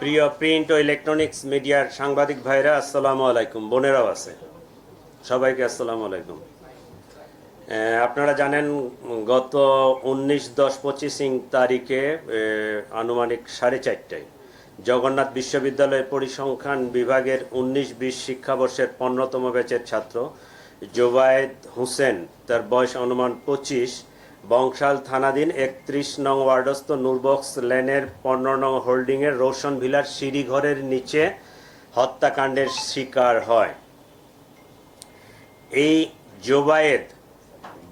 প্রিয় প্রিন্ট ও ইলেকট্রনিক্স মিডিয়ার সাংবাদিক ভাইরা, আসসালামু আলাইকুম। বোনেরাও আছে। সবাইকে আসসালামু আলাইকুম। আপনারা জানেন, গত উনিশ, দশ, পঁচিশিং তারিখে আনুমানিক সাড়ে চারটায় জগন্নাথ বিশ্ববিদ্যালয়ের পরিসংখ্যান বিভাগের উনিশ, বিশ শিক্ষাবর্ষের পনেরোতম ব্যাচের ছাত্র জোবায়েদ হোসেন, তার বয়স অনুমান পঁচিশ বংশাল থানাধীন একত্রিশ নং ওয়ার্ডস্থ নুরবক্স লেনের পনেরো নং হোল্ডিংয়ের রোশন ভিলার সিঁড়িঘরের নিচে হত্যাকাণ্ডের শিকার হয়। এই জোবায়েদ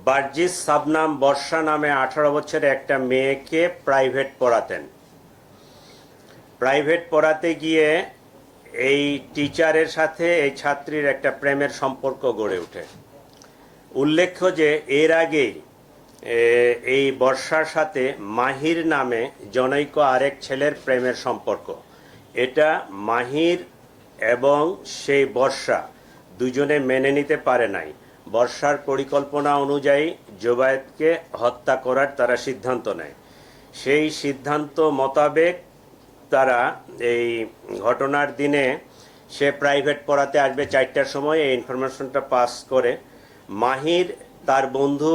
বার্জিস সাবনাম বর্ষা নামে আঠারো বছরের একটা মেয়েকে প্রাইভেট পড়াতেন। প্রাইভেট পড়াতে গিয়ে এই টিচারের সাথে এই ছাত্রীর একটা প্রেমের সম্পর্ক গড়ে ওঠে। উল্লেখ্য যে এর আগেই এই বর্ষার সাথে মাহির নামে জনৈক আরেক ছেলের প্রেমের সম্পর্ক। এটা মাহির এবং সেই বর্ষা দুজনে মেনে নিতে পারে নাই। বর্ষার পরিকল্পনা অনুযায়ী জোবায়েতকে হত্যা করার তারা সিদ্ধান্ত নেয়। সেই সিদ্ধান্ত মোতাবেক তারা এই ঘটনার দিনে সে প্রাইভেট পড়াতে আসবে চারটার সময়। এই ইনফরমেশনটা পাস করে মাহির তার বন্ধু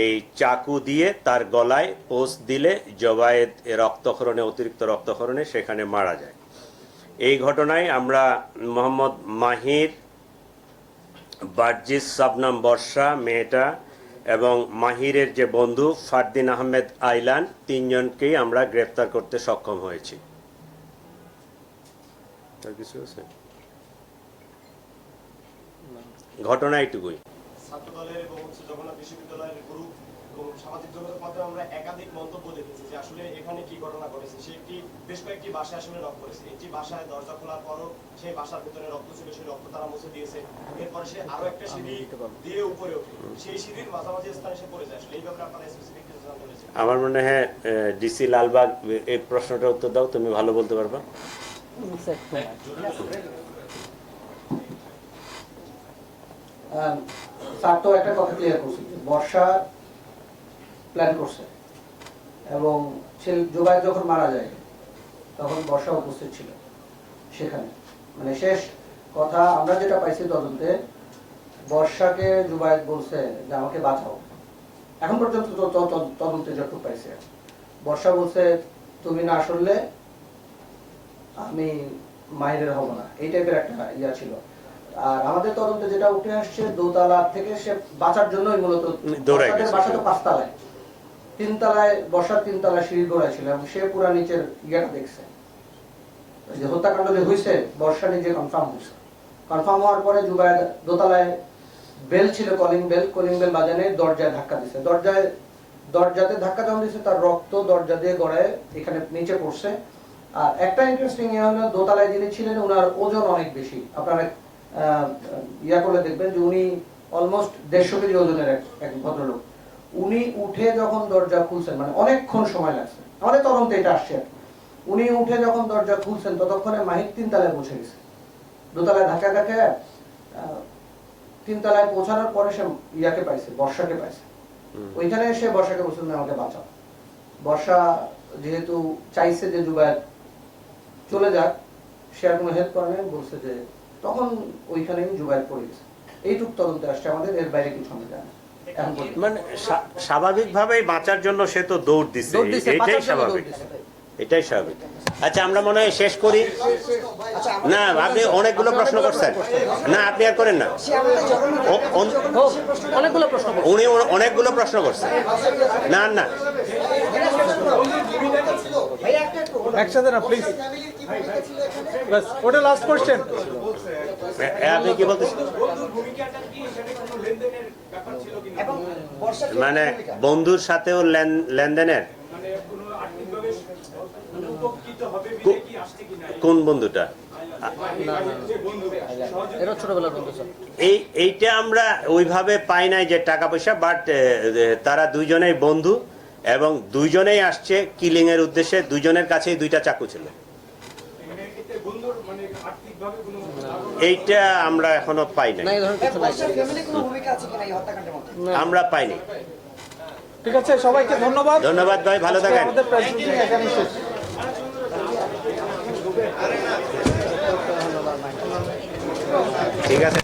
এই চাকু দিয়ে তার গলায় পোস্ট দিলে জবায়েত রক্তক্ষরণে, অতিরিক্ত রক্তক্ষরণে সেখানে মারা যায়। এই ঘটনায় আমরা মোহাম্মদ মাহির, বার্জিস সাবনাম বর্ষা মেয়েটা এবং মাহিরের যে বন্ধু ফারদিন আহমেদ আইলান, তিনজনকেই আমরা গ্রেপ্তার করতে সক্ষম হয়েছি। ঘটনা এইটুকুই। ছাত্রদলের এবং হচ্ছে জগন্নাথ বিশ্ববিদ্যালয়ের গ্রুপ এবং সামাজিক যোগাযোগ মাধ্যমে আমরা একাধিক মন্তব্য দেখেছি যে আসলে এখানে কি ঘটনা ঘটেছে। সে একটি বেশ কয়েকটি বাসায় আসলে রক্ত করেছে একটি বাসায় দরজা খোলার পরও সেই বাসার ভিতরে রক্ত ছিল সেই রক্ত তারা মুছে দিয়েছে। এরপরে সে আরও একটা সিঁড়ি দিয়ে উপরে ওঠে। সেই সিঁড়ির মাঝামাঝি স্থানে সে পড়ে যায় আসলে এই ব্যাপারে আপনারা স্পেসিফিক কিছু জানতে পেরেছেন আমার মনে হয় ডিসি লালবাগ এই প্রশ্নটার উত্তর দাও তুমি ভালো বলতে পারবা আম, স্যার তো একটা কথা ক্লিয়ার করছি। বর্ষা প্ল্যান করছে। এবং ছেলে জোবাই যখন মারা যায়, তখন বর্ষা উপস্থিত ছিল সেখানে। মানে শেষ কথা আমরা যেটা পাইছি তদন্তে, বর্ষাকে জুবায়েত বলছে যে আমাকে বাঁচাও। এখন পর্যন্ত তদন্তে যতটুকু পাইছে বর্ষা বলছে, তুমি না শুনলে আমি মাহিরের হব না। এই টাইপের একটা ইয়া ছিল। আর আমাদের তদন্তে যেটা উঠে আসছে দোতলা থেকে সে বাঁচার জন্যই মূলত। বাসা তো পাঁচতলায়। তিনতলায় তিনতলায় সিঁড়ি ছিল এবং সে পুরা নিচের ইয়েটা দেখছে। যে হত্যাকাণ্ড যে হয়েছে বর্ষা নিজে কনফার্ম হয়েছে কনফার্ম হওয়ার পরে জুবায়ের দোতলায় বেল ছিল কলিং বেল কলিং বেল বাজানে দরজায় ধাক্কা দিছে। দরজায় দরজাতে ধাক্কা যখন দিছে তার রক্ত দরজা দিয়ে গড়ায় এখানে নিচে পড়ছে। আর একটা ইন্টারেস্টিং ইয়ে হলো দোতলায় যিনি ছিলেন ওনার ওজন অনেক বেশি। আপনারা ইয়া করে দেখবেন যে উনি অলমোস্ট দেড়শো কেজি ওজনের এক ভদ্রলোক। উনি উঠে যখন দরজা খুলছেন মানে অনেকক্ষণ সময় লাগছে। আমাদের তদন্তে এটা আসছে উনি উঠে যখন দরজা খুলছেন ততক্ষণে মাহির তিনতলায় পৌঁছে গেছে। দোতলায় ধাক্কা ধাক্কা তিনতলায় পৌঁছানোর পরে সে ইয়াকে পাইছে বর্ষাকে পাইছে। ওইখানে এসে বর্ষাকে বলছে "তুমি আমাকে বাঁচাও। বর্ষা যেহেতু চাইছে যে জুবায়ের চলে যাক সে আর কোনো হেল্প করে নাই বলছে যে তখন ওইখানেই জুবায়ের পড়ে গেছে এইটুক তদন্তে আসছে আমাদের এর বাইরে কিছু আমি জানি। মানে স্বাভাবিকভাবেই বাঁচার জন্য সে তো দৌড় দিছে। এটাই স্বাভাবিক। এটাই স্বাভাবিক। আচ্ছা আমরা মনে হয় শেষ করি। না আপনি অনেকগুলো প্রশ্ন করছেন। না আপনি আর করেন না। অনেকগুলো প্রশ্ন উনি অনেকগুলো প্রশ্ন করছেন। না না। একসাথে না প্লিজ বাস ওটা লাস্ট কোশ্চেন এ- এ আপনি কি বলতেছেন বন্ধুর ভূমিকাটা কি এখানে কোনো লেনদেনের ব্যাপার ছিল কিনা এবং বর্ষার মানে বন্ধুর সাথেও লেন- লেনদেনের? মানে কোনো বন্ধুটা? এরা ছোটবেলার বন্ধু স্যার এই এইটা আমরা ওইভাবে পাই নাই যে টাকা পয়সা বাট তারা দুইজনেই বন্ধু। এবং দুইজনেই আসছে কিলিং এর উদ্দেশ্যে দুইজনের কাছেই দুইটা চাকু ছিল। এইটা আমরা এখনও পাই নাই। এই ধরনের কিছু নাই। ফ্যামিলি কোনো ভূমিকা আছে কিনা এই হত্যাকাণ্ডের মধ্যে? আমরা পাইনি। ঠিক আছে সবাইকে ধন্যবাদ। ধন্যবাদ ভাই ভালো থাকেন। আমাদের প্রেস শেষ। ঠিক আছে।